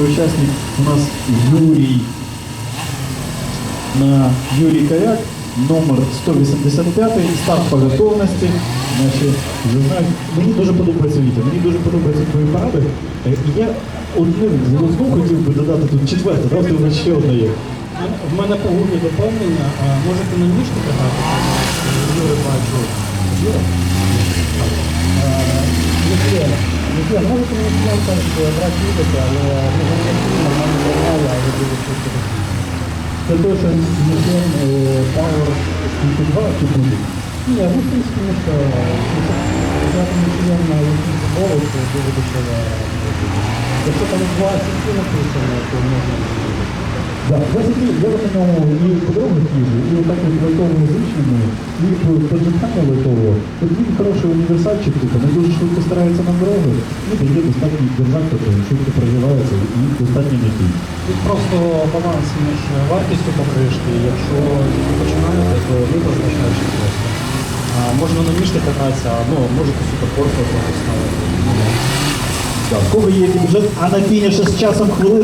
Учасник у нас Юрій на Юрій Коряк, номер 185, старт по готовності. Наші знають. Мені дуже подобається Вітя, мені дуже подобаються твої поради. І Я одним глузду хотів би додати тут четверте, нас ще одне є. В мене погубні доповнення. Можете на ніжку катати? Ніхто. Можете мені так, що брати їдете, але ну. Це те, що Ніжен Power 2 чи. Ні, в українській місто, взяти Мішлен на якийсь голос, дуже дешево. Якщо там два сітки написано, то можна. Я на ньому і по дорогах і отак от лайтовому зичному, і по поджигання лайтового. От він хороший універсальчик, не дуже швидко старається на дороги, і дає достатній держак, тобто швидко проживається і достатньо м'який. Тут просто баланс між вартістю покришки. Якщо починаєте, то ви позначаєте просто. А, можна на ніжки кататися, а ну, можете суперкорсу трохи ставити. Так, в кого є бюджет, а на фініші з часом хвилина.